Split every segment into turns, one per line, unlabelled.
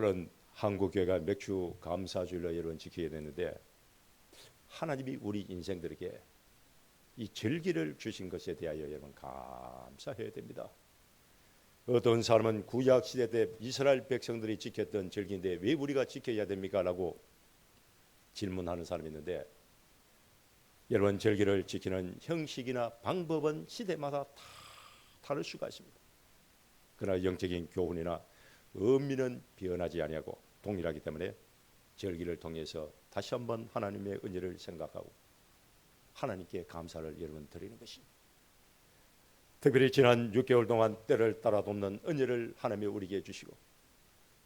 그런 한국교회가 맥주 감사주일로 여러분 지켜야 되는데 하나님이 우리 인생들에게 이 절기를 주신 것에 대하여 여러분 감사해야 됩니다. 어떤 사람은 구약 시대 때 이스라엘 백성들이 지켰던 절기인데 왜 우리가 지켜야 됩니까?라고 질문하는 사람이 있는데 여러분 절기를 지키는 형식이나 방법은 시대마다 다 다를 수가 있습니다. 그러나 영적인 교훈이나 의미는 변하지 아니하고 동일하기 때문에 절기를 통해서 다시 한번 하나님의 은혜를 생각하고 하나님께 감사를 여러분 드리는 것입니다. 특별히 지난 6개월 동안 때를 따라 돕는 은혜를 하나님이 우리에게 주시고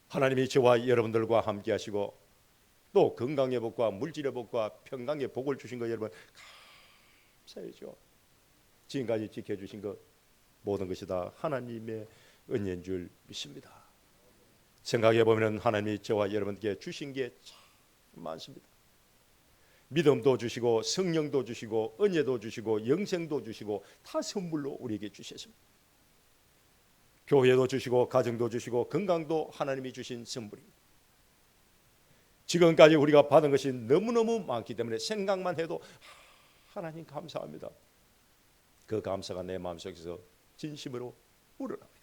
하나님이 저와 여러분들과 함께 하시고 또 건강의 복과 물질의 복과 평강의 복을 주신 거 여러분 감사해죠. 지금까지 지켜주신 것 모든 것이 다 하나님의 은혜인 줄 믿습니다. 생각해 보면 하나님이 저와 여러분께 주신 게 참 많습니다. 믿음도 주시고 성령도 주시고 은혜도 주시고 영생도 주시고 다 선물로 우리에게 주셨습니다. 교회도 주시고 가정도 주시고 건강도 하나님이 주신 선물입니다. 지금까지 우리가 받은 것이 너무너무 많기 때문에 생각만 해도 하나님 감사합니다. 그 감사가 내 마음속에서 진심으로 우러납니다.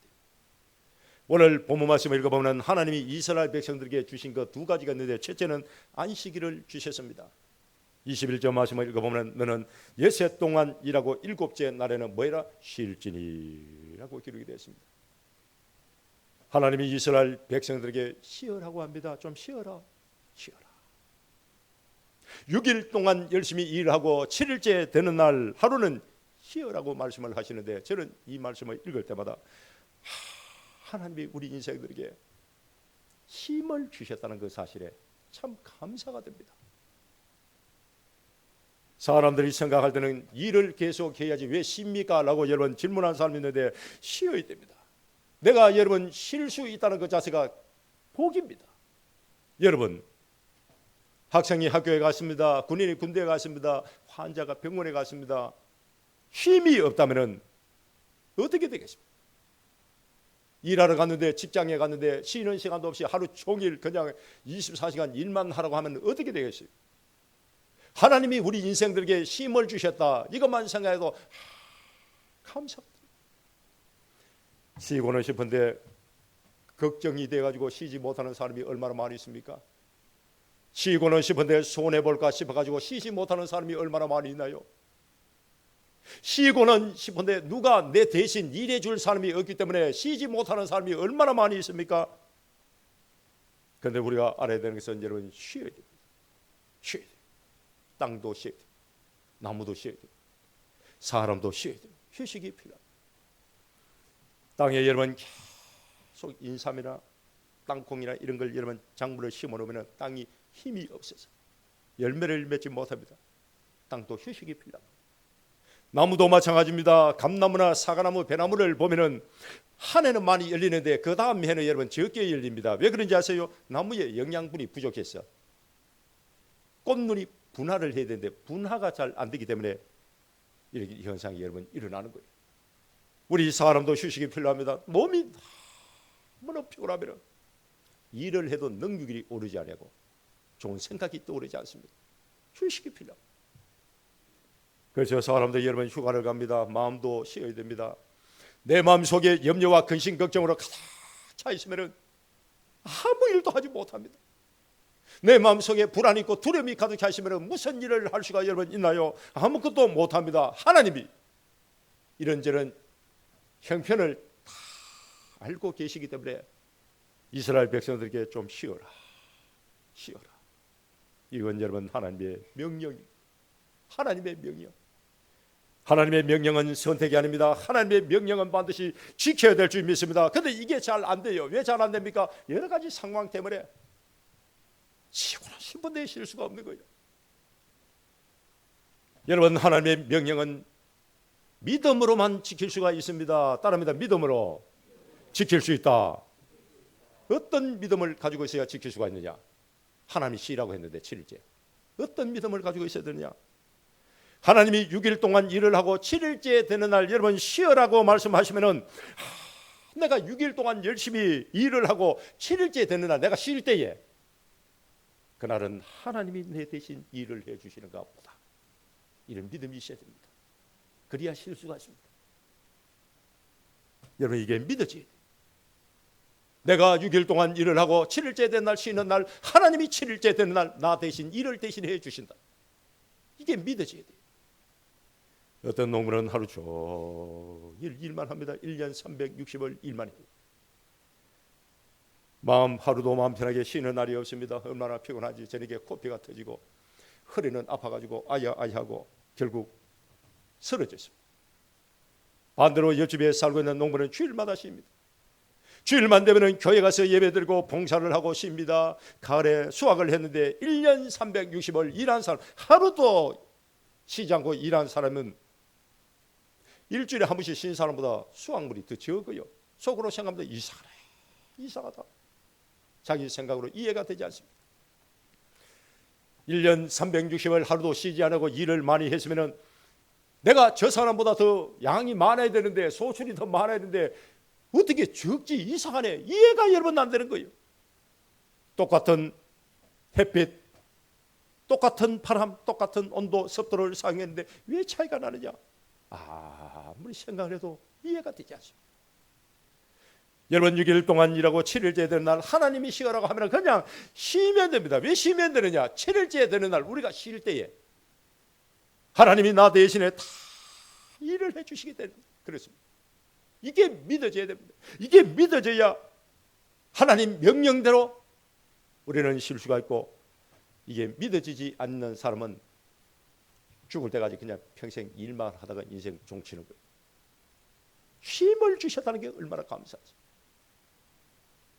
오늘 본문 말씀을 읽어보면 하나님이 이스라엘 백성들에게 주신 것두 가지가 있는데 첫째는 안식일을 주셨습니다. 21절 말씀을 읽어보면 너는 예세 동안 일하고 일곱째 날에는 뭐해라 쉴지니라고 기록이 되어 있습니다. 하나님이 이스라엘 백성들에게 쉬어라고 합니다. 좀 쉬어라. 쉬어라. 6일 동안 열심히 일하고 7일째 되는 날 하루는 쉬어라고 말씀을 하시는데 저는 이 말씀을 읽을 때마다 하나님이 우리 인생들에게 힘을 주셨다는 그 사실에 참 감사가 됩니다. 사람들이 생각할 때는 일을 계속 해야지 왜 쉽니까? 라고 여러분 질문한 사람이 있는데 쉬어야 됩니다. 내가 여러분 쉴 수 있다는 그 자세가 복입니다. 여러분 학생이 학교에 갔습니다. 군인이 군대에 갔습니다. 환자가 병원에 갔습니다. 힘이 없다면 어떻게 되겠습니까? 일하러 갔는데 직장에 갔는데 쉬는 시간도 없이 하루 종일 그냥 24시간 일만 하라고 하면 어떻게 되겠어요? 하나님이 우리 인생들에게 힘을 주셨다. 이것만 생각해도 감사합니다. 쉬고는 싶은데 걱정이 돼 가지고 쉬지 못하는 사람이 얼마나 많이 있습니까? 쉬고는 싶은데 손해 볼까 싶어 가지고 쉬지 못하는 사람이 얼마나 많이 있나요? 쉬고는 싶은데 누가 내 대신 일해 줄 사람이 없기 때문에 쉬지 못하는 사람이 얼마나 많이 있습니까? 그런데 우리가 알아야 되는 것은 여러분 쉬어야 됩니다. 쉬어야 돼요. 땅도 쉬어야 돼요. 나무도 쉬어야 돼요. 사람도 쉬어야 돼요. 휴식이 필요합니다. 땅에 여러분 계속 인삼이나 땅콩이나 이런 걸 여러분 작물을 심어 놓으면 땅이 힘이 없어서 열매를 맺지 못합니다. 땅도 휴식이 필요합니다. 나무도 마찬가지입니다. 감나무나 사과나무, 배나무를 보면은 한 해는 많이 열리는데 그 다음 해는 여러분 적게 열립니다. 왜 그런지 아세요? 나무에 영양분이 부족해서 꽃눈이 분화를 해야 되는데 분화가 잘 안 되기 때문에 이렇게 현상이 여러분 일어나는 거예요. 우리 사람도 휴식이 필요합니다. 몸이 너무나 피곤하면 일을 해도 능률이 오르지 않고 좋은 생각이 떠오르지 않습니다. 휴식이 필요합니다. 그래서 사람들 여러분 휴가를 갑니다. 마음도 쉬어야 됩니다. 내 마음 속에 염려와 근심 걱정으로 가득 차 있으면 아무 일도 하지 못합니다. 내 마음 속에 불안 있고 두려움이 가득 차 있으면 무슨 일을 할 수가 여러분 있나요? 아무것도 못합니다. 하나님이 이런저런 형편을 다 알고 계시기 때문에 이스라엘 백성들에게 좀 쉬어라, 쉬어라. 이건 여러분 하나님의 명령입니다. 하나님의 명령. 하나님의 명령은 선택이 아닙니다. 하나님의 명령은 반드시 지켜야 될 줄 믿습니다. 근데 이게 잘 안 돼요. 왜 잘 안 됩니까? 여러 가지 상황 때문에 시고나 싶은데 쉴 수가 없는 거예요. 여러분 하나님의 명령은 믿음으로만 지킬 수가 있습니다. 따릅니다. 믿음으로 지킬 수 있다. 어떤 믿음을 가지고 있어야 지킬 수가 있느냐? 하나님이 쉬라고 했는데 7일째. 어떤 믿음을 가지고 있어야 되느냐? 하나님이 6일 동안 일을 하고 7일째 되는 날 여러분 쉬어라고 말씀하시면은 내가 6일 동안 열심히 일을 하고 7일째 되는 날 내가 쉴 때에 그날은 하나님이 내 대신 일을 해 주시는가 보다. 이런 믿음이 있어야 됩니다. 그래야 쉴 수가 있습니다. 여러분 이게 돼요. 내가 6일 동안 일을 하고 7일째 된 날 쉬는 날 하나님이 7일째 되는 날 나 대신 일을 대신 해 주신다. 이게 믿어져야 돼요. 어떤 농부는 하루 종일 일만 합니다. 1년 360일 일만 해요. 마음 하루도 마음 편하게 쉬는 날이 없습니다. 얼마나 피곤하지. 저녁에 코피가 터지고 허리는 아파가지고 아야 아야하고 결국 쓰러졌습니다. 반대로 옆집에 살고 있는 농부는 주일마다 쉽니다. 주일만 되면은 교회 가서 예배드리고 봉사를 하고 쉽니다. 가을에 수확을 했는데 1년 360일 일한 사람 하루도 쉬지 않고 일한 사람은 일주일에 한 번씩 쉰 사람보다 수확물이 더 적어요. 속으로 생각합니다. 이상하네. 이상하다. 자기 생각으로 이해가 되지 않습니다. 1년 360일 하루도 쉬지 않고 일을 많이 했으면은 내가 저 사람보다 더 양이 많아야 되는데 소출이 더 많아야 되는데 어떻게 적지 이상하네 이해가 여러분 안 되는 거예요. 똑같은 햇빛, 똑같은 바람, 똑같은 온도, 습도를 사용했는데 왜 차이가 나느냐? 아무리 생각을 해도 이해가 되지 않습니다. 여러분 6일 동안 일하고 7일째 되는 날 하나님이 쉬어라고 하면 그냥 쉬면 됩니다. 왜 쉬면 되느냐? 7일째 되는 날 우리가 쉴 때에 하나님이 나 대신에 다 일을 해 주시기 때문에 그렇습니다. 이게 믿어져야 됩니다. 이게 믿어져야 하나님 명령대로 우리는 쉴 수가 있고 이게 믿어지지 않는 사람은 죽을 때까지 그냥 평생 일만 하다가 인생 종치는 거예요. 힘을 주셨다는 게 얼마나 감사하죠.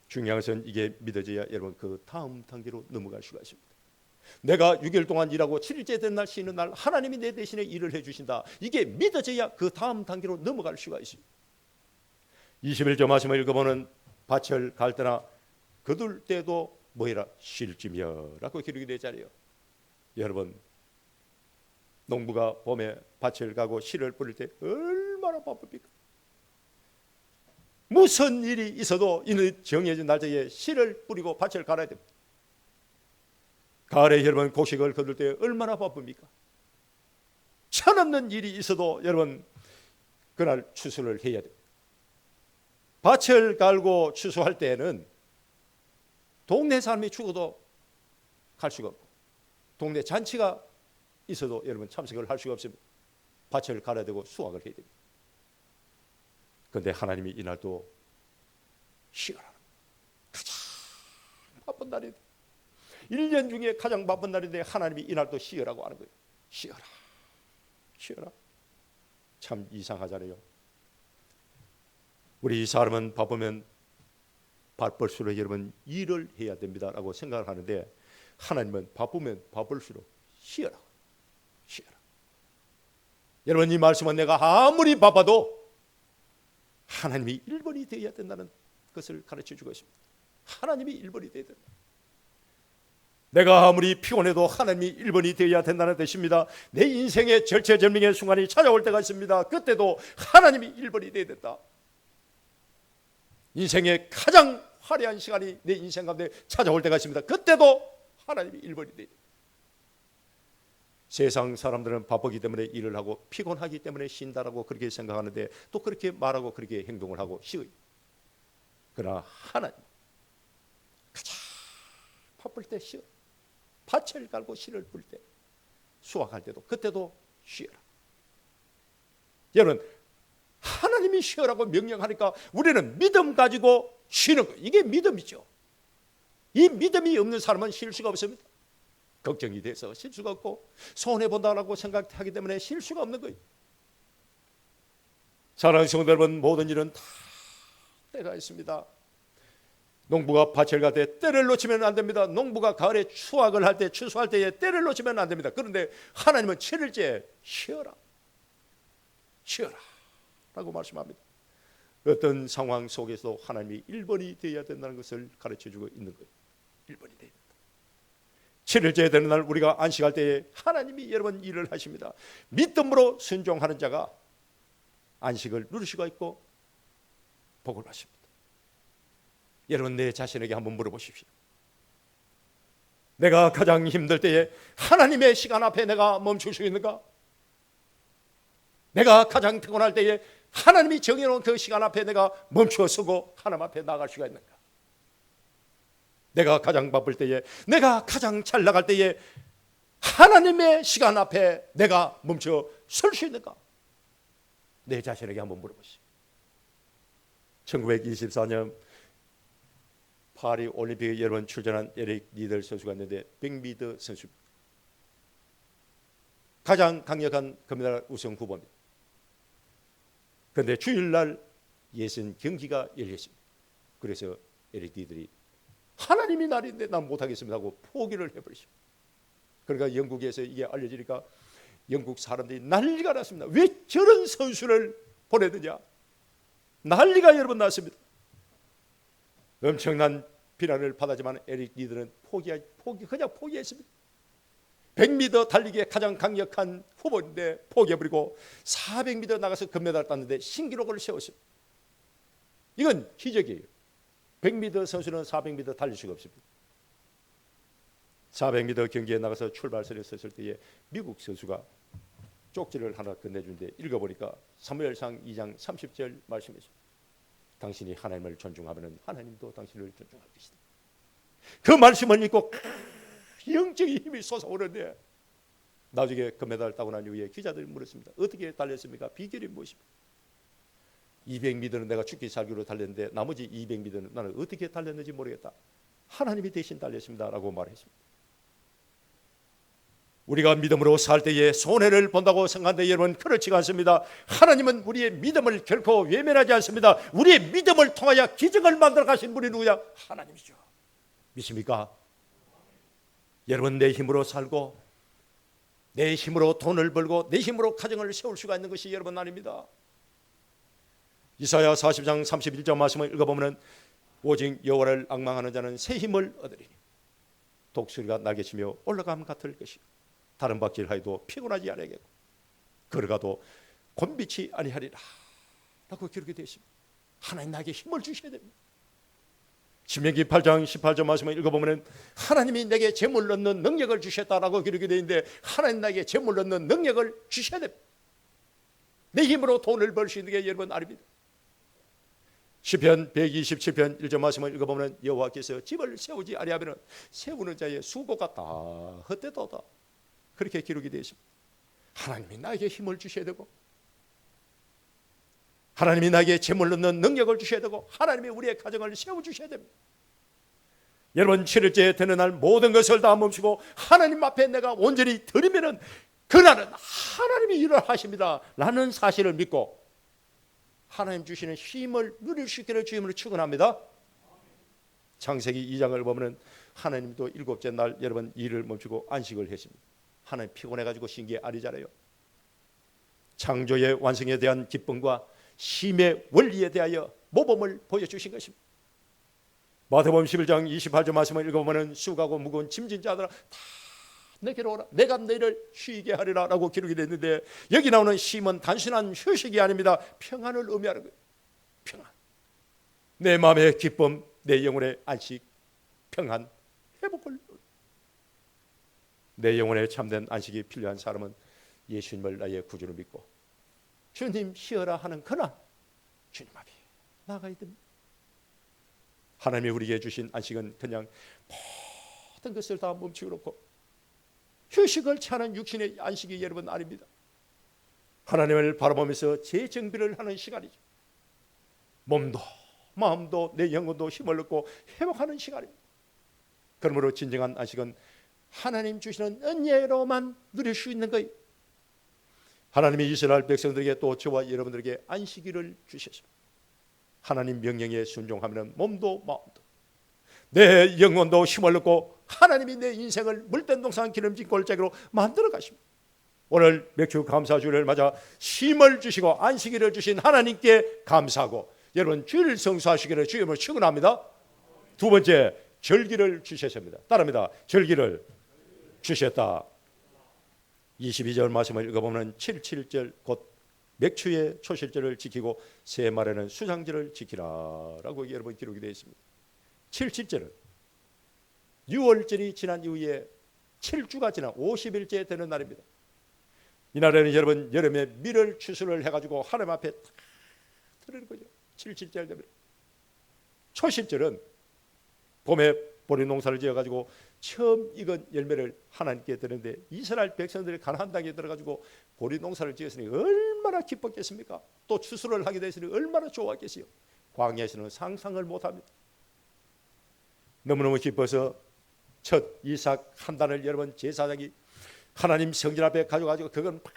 중요한 것은 이게 믿어져야 여러분 그 다음 단계로 넘어갈 수가 있습니다. 내가 6일 동안 일하고 7일째 된 날 쉬는 날 하나님이 내 대신에 일을 해 주신다. 이게 믿어져야 그 다음 단계로 넘어갈 수가 있습니다. 21절 말씀을 읽어보는 밭을 갈 때나 거둘 때도 뭐이라 쉴지며라고 기록이 되잖아요. 여러분 농부가 봄에 밭을 가고 씨를 뿌릴 때 얼마나 바쁩니까? 무슨 일이 있어도 이는 정해진 날짜에 씨를 뿌리고 밭을 갈아야 됩니다. 가을에 여러분 곡식을 거둘 때 얼마나 바쁩니까? 천없는 일이 있어도 여러분 그날 추수를 해야 됩니다. 밭을 갈고 추수할 때는 동네 사람이 죽어도 갈 수가 없고 동네 잔치가 있어도 여러분 참석을 할 수가 없습니다. 밭을 갈아야 되고 수확을 해야 됩니다. 그런데 하나님이 이날도 쉬어라. 가장 바쁜 날인데 1년 중에 가장 바쁜 날인데 하나님이 이날도 쉬어라고 하는 거예요. 쉬어라. 쉬어라. 참 이상하잖아요. 우리 사람은 바쁘면 바쁠수록 여러분 일을 해야 됩니다라고 생각을 하는데 하나님은 바쁘면 바쁠수록 쉬어라. 쉬어라. 여러분 이 말씀은 내가 아무리 바빠도 하나님이 1번이 되어야 된다는 것을 가르쳐 주고 있습니다. 하나님이 1번이 되어야 된다. 내가 아무리 피곤해도 하나님이 1번이 되어야 된다는 뜻입니다. 내 인생의 절체절명의 순간이 찾아올 때가 있습니다. 그때도 하나님이 1번이 되어야 된다. 인생의 가장 화려한 시간이 내 인생 가운데 찾아올 때가 있습니다. 그때도 하나님이 1번이 되어야 된다. 세상 사람들은 바쁘기 때문에 일을 하고 피곤하기 때문에 쉰다라고 그렇게 생각하는데 또 그렇게 말하고 그렇게 행동을 하고 쉬어요. 그러나 하나님 가장 바쁠 때 쉬어. 밭을 갈고 씨를 뿌릴 때 수확할 때도 그때도 쉬어라. 여러분 하나님이 쉬어라고 명령하니까 우리는 믿음 가지고 쉬는 거 이게 믿음이죠. 이 믿음이 없는 사람은 쉴 수가 없습니다. 걱정이 돼서 쉴 수가 없고 손해 본다라고 생각하기 때문에 쉴 수가 없는 거예요. 사랑하는 성도 여러분 모든 일은 다 때가 있습니다. 농부가 밭을 갈 때 때를 놓치면 안 됩니다. 농부가 가을에 추악을 할 때 추수할 때에 때를 놓치면 안 됩니다. 그런데 하나님은 7일째 쉬어라. 쉬어라. 라고 말씀합니다. 어떤 상황 속에서 하나님이 1번이 되어야 된다는 것을 가르쳐 주고 있는 거예요. 1번이 돼야. 7일째 되는 날 우리가 안식할 때에 하나님이 여러분 일을 하십니다. 믿음으로 순종하는 자가 안식을 누릴 수가 있고 복을 받습니다. 여러분 내 자신에게 한번 물어보십시오. 내가 가장 힘들 때에 하나님의 시간 앞에 내가 멈출 수 있는가? 내가 가장 피곤할 때에 하나님이 정해놓은 그 시간 앞에 내가 멈추어 서고 하나님 앞에 나갈 수가 있는가? 내가 가장 바쁠 때에 내가 가장 잘 나갈 때에 하나님의 시간 앞에 내가 멈춰 설 수 있는가? 내 자신에게 한번 물어보시오. 1924년 파리 올림픽에 여러 번 출전한 에릭 리더 선수가 있는데 백미드 선수입니다. 가장 강력한 금메달 우승 후보입니다. 그런데 주일날 예선 경기가 열렸습니다. 그래서 에릭 리들이 하나님이 날인데 난 못하겠습니다 하고 포기를 해버리십니다. 그러니까 영국에서 이게 알려지니까 영국 사람들이 난리가 났습니다. 왜 저런 선수를 보내느냐? 난리가 여러분 났습니다. 엄청난 비난을 받았지만 에릭 리드는 포기 포기 그냥 포기했습니다. 100m 달리기에 가장 강력한 후보인데 포기해버리고 400m 나가서 금메달 땄는데 신기록을 세웠습니다. 이건 기적이에요. 100m 선수는 400m 달릴 수가 없습니다. 400m 경기에 나가서 출발선에 섰을 때에 미국 선수가 쪽지를 하나 건네준데 읽어보니까 사무엘상 2장 30절 말씀했습니다. 당신이 하나님을 존중하면 하나님도 당신을 존중할 것이다. 그 말씀을 읽고 영적인 힘이 솟아오르는데 나중에 금메달 따고 난 이후에 기자들이 물었습니다. 어떻게 달렸습니까? 비결이 무엇입니까? 200m는 내가 죽기 살기로 달렸는데 나머지 200m는 나는 어떻게 달렸는지 모르겠다. 하나님이 대신 달렸습니다라고 말했습니다. 우리가 믿음으로 살 때에 손해를 본다고 생각하는데 여러분 그렇지가 않습니다. 하나님은 우리의 믿음을 결코 외면하지 않습니다. 우리의 믿음을 통하여 기적을 만들어 가신 분이 누구냐? 하나님이죠. 믿습니까? 여러분 내 힘으로 살고 내 힘으로 돈을 벌고 내 힘으로 가정을 세울 수가 있는 것이 여러분 아닙니다. 이사야 40장 31절 말씀을 읽어보면 오직 여호와를 악망하는 자는 새 힘을 얻으리니 독수리가 날개치며 올라감 같을 것이요 다른 박질하여도 피곤하지 아니하겠고 걸어가도 곤비치 아니하리라 라고 기록이 되어 있습니다. 하나님 나에게 힘을 주셔야 됩니다. 신명기 8장 18절 말씀을 읽어보면 하나님이 내게 재물 넣는 능력을 주셨다라고 기록이 되어 있는데 하나님 나에게 재물 넣는 능력을 주셔야 됩니다. 내 힘으로 돈을 벌 수 있는 게 여러분 아닙니다. 시편 127편 1절 말씀을 읽어보면 여호와께서 집을 세우지 아니하면 세우는 자의 수고가 다 헛되도다. 그렇게 기록이 되어 있습니다. 하나님이 나에게 힘을 주셔야 되고 하나님이 나에게 재물 넣는 능력을 주셔야 되고 하나님이 우리의 가정을 세워 주셔야 됩니다. 여러분 7일째 되는 날 모든 것을 다 멈추고 하나님 앞에 내가 온전히 드리면은 그날은 하나님이 일을 하십니다. 라는 사실을 믿고 하나님 주시는 힘을 누릴 수 있기를 주임으로 축원합니다. 창세기 2장을 보면은 하나님도 일곱째 날 여러분 일을 멈추고 안식을 했습니다. 하나님 피곤해 가지고 신기해 아니잖아요. 창조의 완성에 대한 기쁨과 힘의 원리에 대하여 모범을 보여주신 것입니다. 마태복음 11장 28절 말씀을 읽어보면 수고하고 무거운 짐진 자들아 다 내게로 오라 내가 너희를 쉬게 하리라 라고 기록이 됐는데 여기 나오는 쉼은 단순한 휴식이 아닙니다. 평안을 의미하는 거예요. 평안. 내 마음의 기쁨, 내 영혼의 안식, 평안, 회복을 내 영혼에 참된 안식이 필요한 사람은 예수님을 나의 구주로 믿고 주님 쉬어라 하는 그날 주님 앞에 나가야 됩니다. 하나님이 우리에게 주신 안식은 그냥 모든 것을 다 멈추고 놓고 휴식을 취하는 육신의 안식이 여러분 아닙니다. 하나님을 바라보면서 재정비를 하는 시간이죠. 몸도 마음도 내 영혼도 힘을 얻고 회복하는 시간입니다. 그러므로 진정한 안식은 하나님 주시는 은혜로만 누릴 수 있는 거예요. 하나님이 이스라엘 백성들에게 또 저와 여러분들에게 안식일을 주셨습니다. 하나님 명령에 순종하면 몸도 마음도 내 영혼도 힘을 얻고 하나님이 내 인생을 물된 동산 기름진 골짜기로 만들어 가십니다. 오늘 맥주 감사주를 맞아 힘을 주시고 안식일을 주신 하나님께 감사하고 여러분 주일 성수하시기를 주임을 축원합니다. 두 번째 절기를 주셨습니다. 따릅니다. 절기를 주셨다. 22절 말씀을 읽어보면 77절 곧 맥추의 초실절을 지키고 세 말에는 수장절을 지키라라고 여러분 기록이 되어 있습니다. 77절은 6월절이 지난 이후에 7주가 지난 50일째 되는 날입니다. 이날에는 여러분 여름에 밀을 추수를 해가지고 하나님 앞에 탁 드리는 거죠. 77절 되면 초실절은 봄에 보리 농사를 지어가지고 처음 익은 열매를 하나님께 드는데 이스라엘 백성들이 가나안 땅에 들어가지고 보리 농사를 지었으니 얼마나 기뻤겠습니까? 또 추수를 하게 됐으니 얼마나 좋았겠어요. 광야에서는 상상을 못합니다. 너무너무 기뻐서 첫 이삭 한 단을 여러분 제사장이 하나님 성전 앞에 가져가지고 그건 막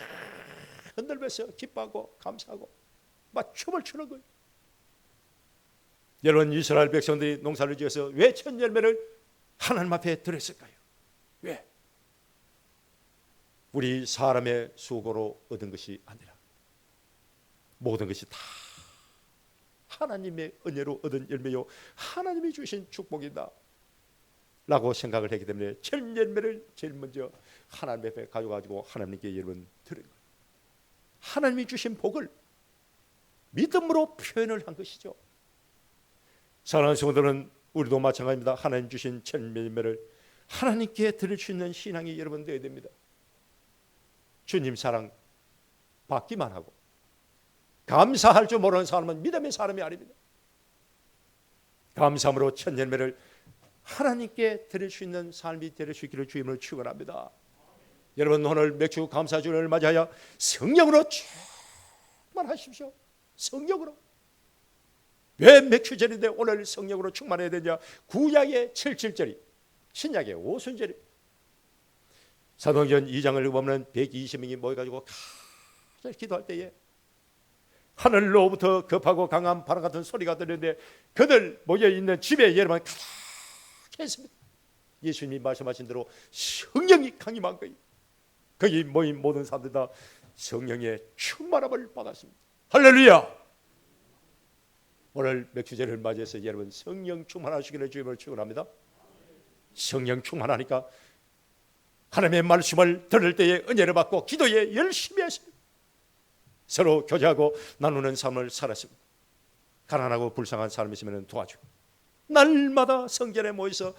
흔들면서 기뻐하고 감사하고 막 춤을 추는 거예요. 여러분 이스라엘 백성들이 농사를 지어서 왜 첫 열매를 하나님 앞에 드렸을까요? 왜? 우리 사람의 수고로 얻은 것이 아니라 모든 것이 다 하나님의 은혜로 얻은 열매요 하나님이 주신 축복이다 라고 생각을 했기 때문에 첫 열매를 제일 먼저 하나님 앞에 가져가지고 하나님께 여러분 드린 거예요. 하나님이 주신 복을 믿음으로 표현을 한 것이죠. 사랑하는 성도는 우리도 마찬가지입니다. 하나님 주신 첫 열매를 하나님께 드릴 수 있는 신앙이 여러분 되어야 됩니다. 주님 사랑 받기만 하고 감사할 줄 모르는 사람은 믿음의 사람이 아닙니다. 감사함으로 첫 열매를 하나님께 드릴 수 있는 삶이 될 수 있기를 주임을 축원합니다. 여러분 오늘 맥주 감사주를 맞이하여 성령으로 충만하십시오. 성령으로. 왜 맥주절인데 오늘 성령으로 충만해야 되냐? 구약의 77절이 신약의 오순절이 사도행전 2장을 보면 120명이 모여가지고 가장 기도할 때에 하늘로부터 급하고 강한 바람 같은 소리가 들리는데 그들 모여 있는 집에 여러분 가득 했습니다. 예수님이 말씀하신 대로 성령이 강림한 거예요. 거기 모인 모든 사람들 다 성령의 충만함을 받았습니다. 할렐루야! 오늘 맥주제를 맞이해서 여러분 성령 충만하시기를 주님을 축원합니다. 성령 충만하니까 하나님의 말씀을 들을 때에 은혜를 받고 기도에 열심히 하십니다. 서로 교제하고 나누는 삶을 살았습니다. 가난하고 불쌍한 사람 있으면 도와주고 날마다 성전에 모여서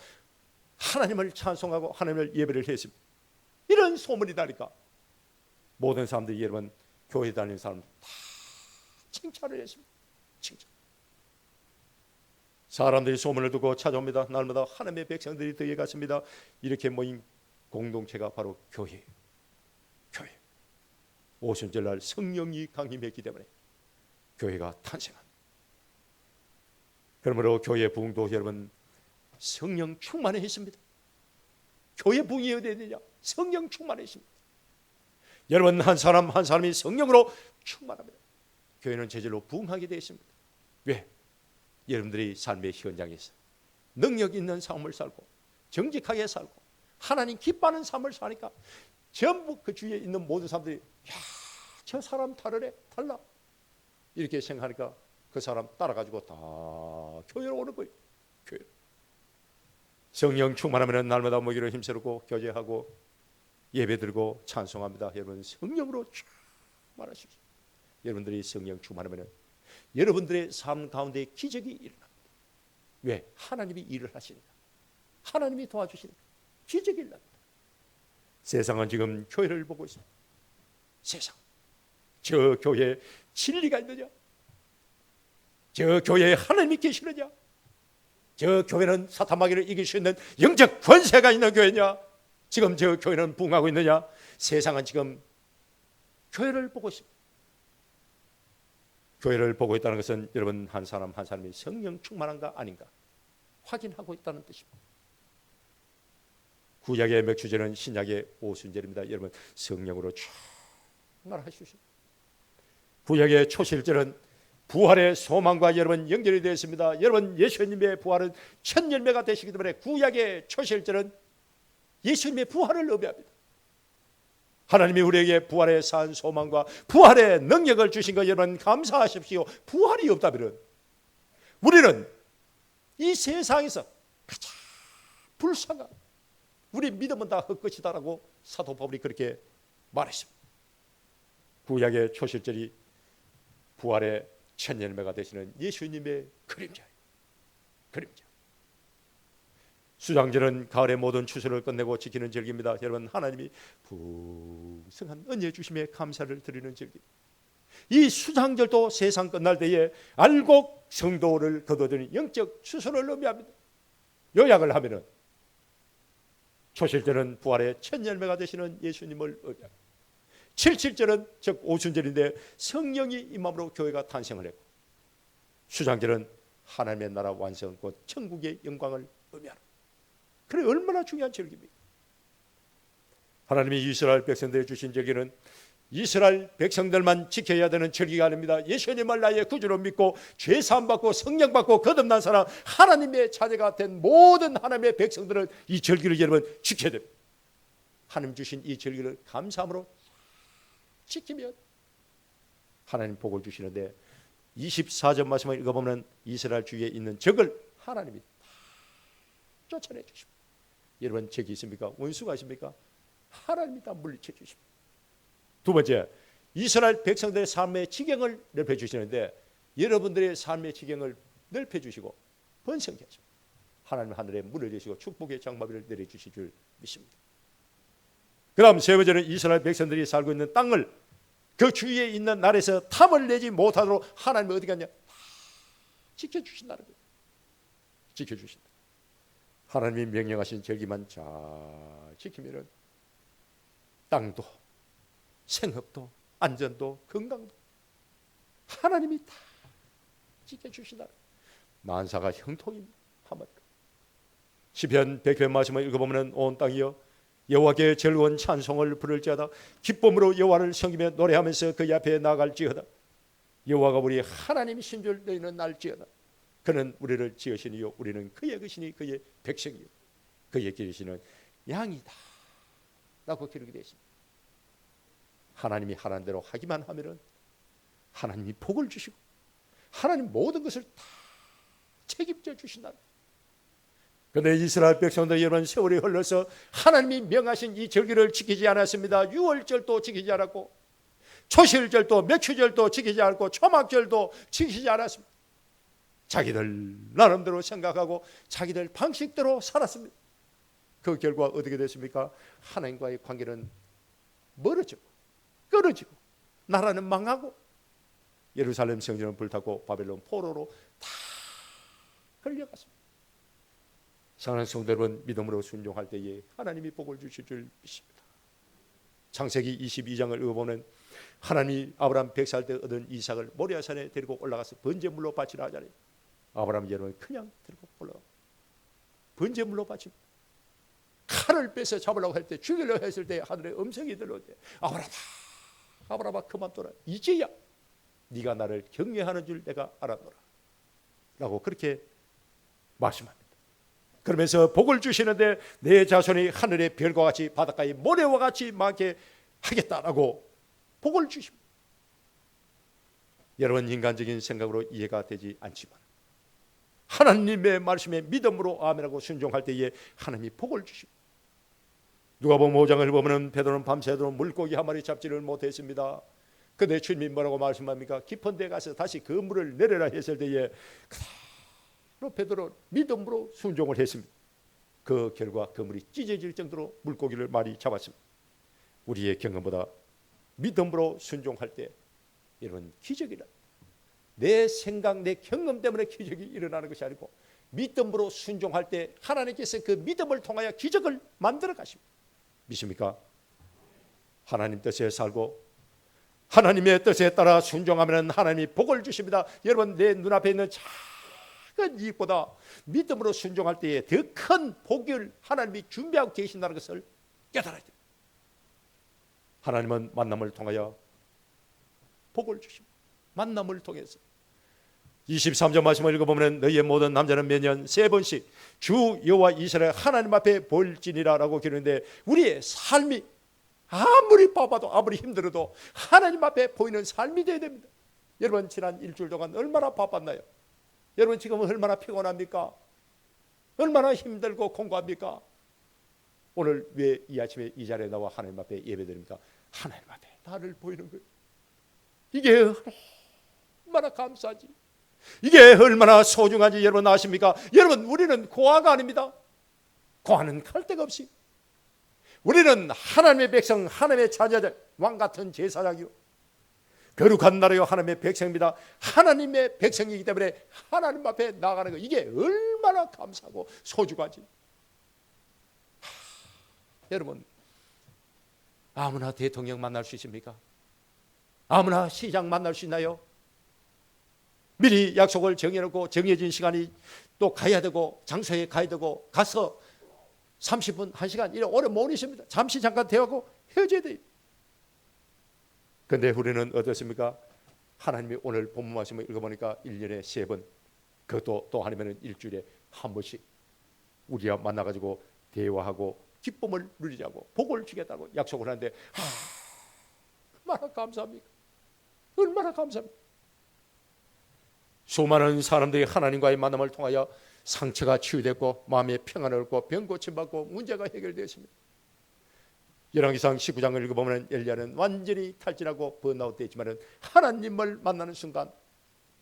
하나님을 찬송하고 하나님을 예배를 했습니다. 이런 소문이 나니까 모든 사람들이 여러분 교회 다니는 사람 다 칭찬을 했습니다. 칭찬. 사람들이 소문을 듣고 찾아옵니다. 날마다 하나님의 백성들이 더해 갔습니다. 이렇게 모인 공동체가 바로 교회. 교회. 오순절날 성령이 강림했기 때문에 교회가 탄생한. 그러므로 교회 부흥도 여러분 성령 충만해 있습니다. 교회 부흥이 어디 있느냐? 성령 충만해 있습니다. 여러분 한 사람 한 사람이 성령으로 충만합니다. 교회는 제절로 부흥하게 되어 있습니다. 왜? 여러분들이 삶의 현장에서 능력 있는 삶을 살고 정직하게 살고 하나님 기뻐하는 삶을 사니까 전부 그 주위에 있는 모든 사람들이 야, 저 사람 다르네 달라 이렇게 생각하니까 그 사람 따라가지고 다 교회로 오는 거예요. 교회. 성령 충만하면 날마다 모기로 힘쓰고 교제하고 예배드리고 찬송합니다. 여러분 성령으로 충만하십시오. 여러분들이 성령 충만하면 여러분들의 삶 가운데 기적이 일어납니다. 왜? 하나님이 일을 하시니까. 하나님이 도와주시니까. 기적이 일어납니다. 세상은 지금 교회를 보고 있습니다. 세상. 저 교회에 진리가 있느냐? 저 교회에 하나님이 계시느냐? 저 교회는 사탄마귀를 이길 수 있는 영적 권세가 있는 교회냐? 지금 저 교회는 붕하고 있느냐? 세상은 지금 교회를 보고 있습니다. 교회를 보고 있다는 것은 여러분 한 사람 한 사람이 성령 충만한가 아닌가 확인하고 있다는 뜻입니다. 구약의 맥주제는 신약의 오순절입니다. 여러분 성령으로 충만하십시오. 구약의 초실절은 부활의 소망과 여러분 연결이 되어 있습니다. 여러분 예수님의 부활은 첫 열매가 되시기 때문에 구약의 초실절은 예수님의 부활을 의미합니다. 하나님이 우리에게 부활의 산 소망과 부활의 능력을 주신 것 여러분 감사하십시오. 부활이 없다면 우리는 이 세상에서 가장 불쌍한 우리 믿음은 다 헛것이다라고 사도 바울이 그렇게 말했습니다. 구약의 초실절이 부활의 첫 열매가 되시는 예수님의 그림자예요. 그림자. 수장절은 가을의 모든 추수를 끝내고 지키는 절기입니다. 여러분 하나님이 풍성한 은혜 주심에 감사를 드리는 절기. 이 수장절도 세상 끝날 때에 알곡 성도를 거둬들인 영적 추수를 의미합니다. 요약을 하면은 초실절은 부활의 첫 열매가 되시는 예수님을 의미합니다. 칠칠절은 즉 오순절인데 성령이 임함으로 교회가 탄생을 했고 수장절은 하나님의 나라 완성 곧 천국의 영광을 의미하는 그래 얼마나 중요한 절기입니까? 하나님이 이스라엘 백성들에 주신 절기는 이스라엘 백성들만 지켜야 되는 절기가 아닙니다. 예수님을 나의 구주로 믿고 죄 사함 받고 성령 받고 거듭난 사람 하나님의 자녀가 된 모든 하나님의 백성들은 이 절기를 여러분 지켜야 됩니다. 하나님 주신 이 절기를 감사함으로 지키면 하나님 복을 주시는데 24절 말씀을 읽어보면 이스라엘 주위에 있는 적을 하나님이 다 쫓아내 주십니다. 여러분 적이 있습니까? 원수가 있습니까? 하나님이 다 물리쳐 주십니다. 두 번째, 이스라엘 백성들의 삶의 지경을 넓혀 주시는데 여러분들의 삶의 지경을 넓혀 주시고 번성케 하십니다. 하나님 하늘에 문을 여시고 축복의 장마비를 내려 주실 줄 믿습니다. 그다음 세 번째는 이스라엘 백성들이 살고 있는 땅을 그 주위에 있는 날에서 탐을 내지 못하도록 하나님이 어디 갔냐? 지켜 주신다는 거예요. 지켜 주신다. 하나님이 명령하신 절기만 잘 지키면은 땅도 생업도 안전도 건강도 하나님이 다 지켜 주신다. 만사가 형통입니다. 시편 100편 말씀을 읽어보면 온 땅이여 여호와께 즐거운 찬송을 부를지어다. 기쁨으로 여호와를 섬기며 노래하면서 그 앞에 나갈지어다. 여호와가 우리 하나님이신 줄 너희는 알지어다. 그는 우리를 지으시니요 우리는 그의 것이니 그의 백성이요 그의 기르시는 양이다. 라고 기록이 되어 있습니다. 하나님이 하라는 대로 하기만 하면은 하나님이 복을 주시고 하나님 모든 것을 다 책임져 주신다 그런데 이스라엘 백성들 여러분 세월이 흘러서 하나님이 명하신 이 절기를 지키지 않았습니다. 유월절도 지키지 않았고 초실절도 맥추절도 지키지 않았고 초막절도 지키지 않았습니다. 자기들 나름대로 생각하고 자기들 방식대로 살았습니다. 그 결과 어떻게 됐습니까? 하나님과의 관계는 멀어지고 끊어지고 나라는 망하고 예루살렘 성전은 불타고 바벨론 포로로 다 끌려갔습니다. 사랑하는 성도 여러분 믿음으로 순종할 때에 하나님이 복을 주실 줄 믿습니다. 창세기 22장을 읽어보면 하나님이 아브라함 100살 때 얻은 이삭을 모리아산에 데리고 올라가서 번제물로 바치라 하잖아요. 아브라함 여러분 그냥 데리고 올라가 번제물로 바칩 칼을 빼서 잡으려고 할 때 죽이려고 했을 때 하늘에 음성이 들려오대 아브라함아 아브라함아 그만 둬라 이제야 네가 나를 경외하는 줄 내가 알았노라 라고 그렇게 말씀합니다. 그러면서 복을 주시는데 내 자손이 하늘의 별과 같이 바닷가의 모래와 같이 많게 하겠다라고 복을 주십니다. 여러분 인간적인 생각으로 이해가 되지 않지만 하나님의 말씀에 믿음으로 아멘하고 순종할 때에 하나님이 복을 주십니다. 누가복음 5장을 보면은 베드로는 밤새도록 물고기 한 마리 잡지를 못했습니다. 근데 주님이 뭐라고 말씀합니까? 깊은 데 가서 다시 그 물을 내려라 했을 때에 베드로 믿음으로 순종을 했습니다. 그 결과 그 물이 찢어질 정도로 물고기를 많이 잡았습니다. 우리의 경험보다 믿음으로 순종할 때 이런 기적이라 내 생각, 내 경험 때문에 기적이 일어나는 것이 아니고 믿음으로 순종할 때 하나님께서 그 믿음을 통하여 기적을 만들어 가십니다. 믿습니까? 하나님 뜻에 살고 하나님의 뜻에 따라 순종하면 하나님이 복을 주십니다. 여러분 내 눈앞에 있는 작은 이익보다 믿음으로 순종할 때에 더 큰 복을 하나님이 준비하고 계신다는 것을 깨달아야 됩니다. 하나님은 만남을 통하여 복을 주십니다. 만남을 통해서 23절 말씀을 읽어보면 너희의 모든 남자는 매년 세 번씩 주 여호와 이스라엘 하나님 앞에 볼지니라라고 기르는데 우리의 삶이 아무리 바빠도 아무리 힘들어도 하나님 앞에 보이는 삶이 되어야 됩니다. 여러분 지난 일주일 동안 얼마나 바빴나요? 여러분 지금 얼마나 피곤합니까? 얼마나 힘들고 공부합니까? 오늘 왜 이 아침에 이 자리에 나와 하나님 앞에 예배드립니까? 하나님 앞에 나를 보이는 거예요. 이게 얼마나 감사하지. 이게 얼마나 소중한지 여러분 아십니까? 여러분 우리는 고아가 아닙니다. 고아는 갈 데가 없이 우리는 하나님의 백성, 하나님의 자녀들, 왕 같은 제사장이요. 거룩한 나라요 하나님의 백성입니다. 하나님의 백성이기 때문에 하나님 앞에 나가는 거 이게 얼마나 감사하고 소중하지. 하, 여러분 아무나 대통령 만날 수 있습니까? 아무나 시장 만날 수 있나요? 미리 약속을 정해놓고 정해진 시간이 또 가야 되고 장소에 가야 되고 가서 30분, 1시간 이래 오래 못 있습니다. 잠시 잠깐 대하고 헤어져야 돼요. 근데 우리는 어떻습니까? 하나님이 오늘 본문 말씀을 읽어보니까 1년에 세 번, 그것도 또 아니면 일주일에 한 번씩 우리와 만나가지고 대화하고 기쁨을 누리자고 복을 주겠다고 약속을 하는데 하, 얼마나 감사합니까? 얼마나 감사합니까? 수많은 사람들이 하나님과의 만남을 통하여 상처가 치유됐고 마음의 평안을 얻고 병 고침받고 문제가 해결되었습니다. 열왕기상 19장을 읽어보면 엘리야는 완전히 탈진하고 번아웃되지만은 하나님을 만나는 순간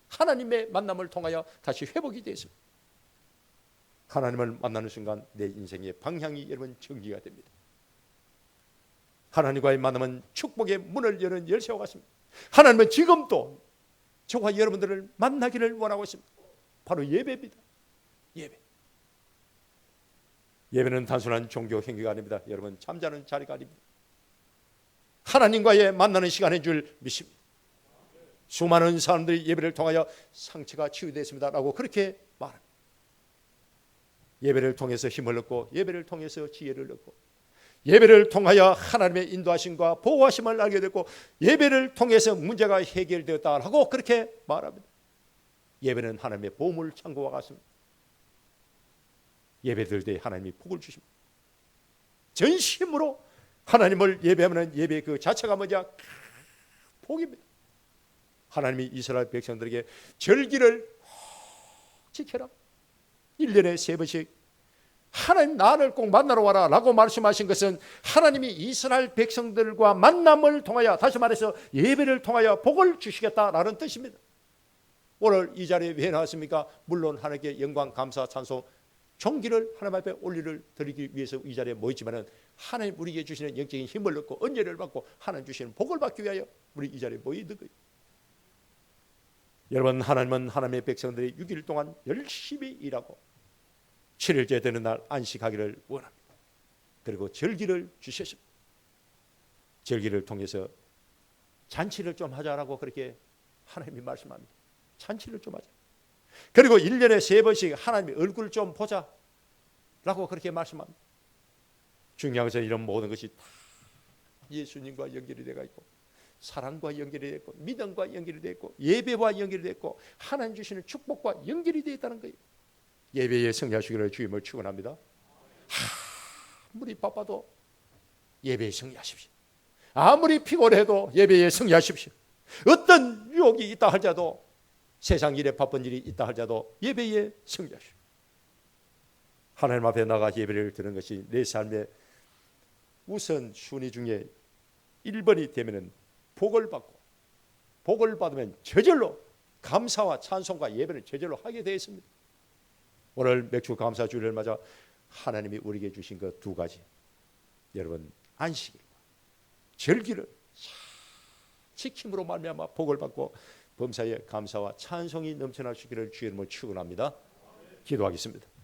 하나님의 만남을 통하여 다시 회복이 되었습니다. 하나님을 만나는 순간 내 인생의 방향이 여러분 정리가 됩니다. 하나님과의 만남은 축복의 문을 여는 열쇠와 같습니다. 하나님은 지금도 저와 여러분들을 만나기를 원하고 있습니다. 바로 예배입니다. 예배. 예배는 단순한 종교 행위가 아닙니다. 여러분 잠자는 자리가 아닙니다. 하나님과의 만나는 시간인 줄 믿습니다. 수많은 사람들이 예배를 통하여 상처가 치유됐습니다라고 그렇게 말합니다. 예배를 통해서 힘을 얻고 예배를 통해서 지혜를 얻고 예배를 통하여 하나님의 인도하심과 보호하심을 알게 됐고 예배를 통해서 문제가 해결되었다라고 그렇게 말합니다. 예배는 하나님의 보물 창고와 같습니다. 예배들 때 하나님이 복을 주십니다. 전심으로 하나님을 예배하면 예배 그 자체가 뭐냐? 복입니다. 하나님이 이스라엘 백성들에게 절기를 지켜라. 1년에 세 번씩 하나님 나를 꼭 만나러 와라 라고 말씀하신 것은 하나님이 이스라엘 백성들과 만남을 통하여 다시 말해서 예배를 통하여 복을 주시겠다라는 뜻입니다. 오늘 이 자리에 왜 나왔습니까? 물론 하나님께 영광, 감사, 찬송, 종기를 하나님 앞에 올리를 드리기 위해서 이 자리에 모였지만은 하나님 우리에게 주시는 영적인 힘을 얻고 은혜를 받고 하나님 주시는 복을 받기 위하여 우리 이 자리에 모이는 거예요. 여러분 하나님은 하나님의 백성들이 6일 동안 열심히 일하고 7일째 되는 날 안식하기를 원합니다. 그리고 절기를 주셨습니다. 절기를 통해서 잔치를 좀 하자라고 그렇게 하나님이 말씀합니다. 잔치를 좀 하자. 그리고 1년에 세 번씩 하나님의 얼굴 좀 보자. 라고 그렇게 말씀합니다. 중요한 것은 이런 모든 것이 다 예수님과 연결이 되어 있고 사랑과 연결이 되어 있고 믿음과 연결이 되어 있고 예배와 연결이 되어 있고 하나님 주시는 축복과 연결이 되어 있다는 거예요. 예배에 승리하시기를 주임을 축원합니다. 아무리 바빠도 예배에 승리하십시오. 아무리 피곤해도 예배에 승리하십시오. 어떤 유혹이 있다 할지라도 세상 일에 바쁜 일이 있다 할지라도 예배에 승리하십시오. 하나님 앞에 나가 예배를 드는 것이 내 삶의 우선 순위 중에 1번이 되면은 복을 받고 복을 받으면 저절로 감사와 찬송과 예배를 저절로 하게 되어 있습니다. 오늘 맥주 감사 주일을 맞아 하나님이 우리에게 주신 그 두 가지 여러분 안식일과 절기를 지킴으로 말미암아 복을 받고 범사에 감사와 찬송이 넘쳐나시기를 주의 이름으로 축원합니다. 기도하겠습니다.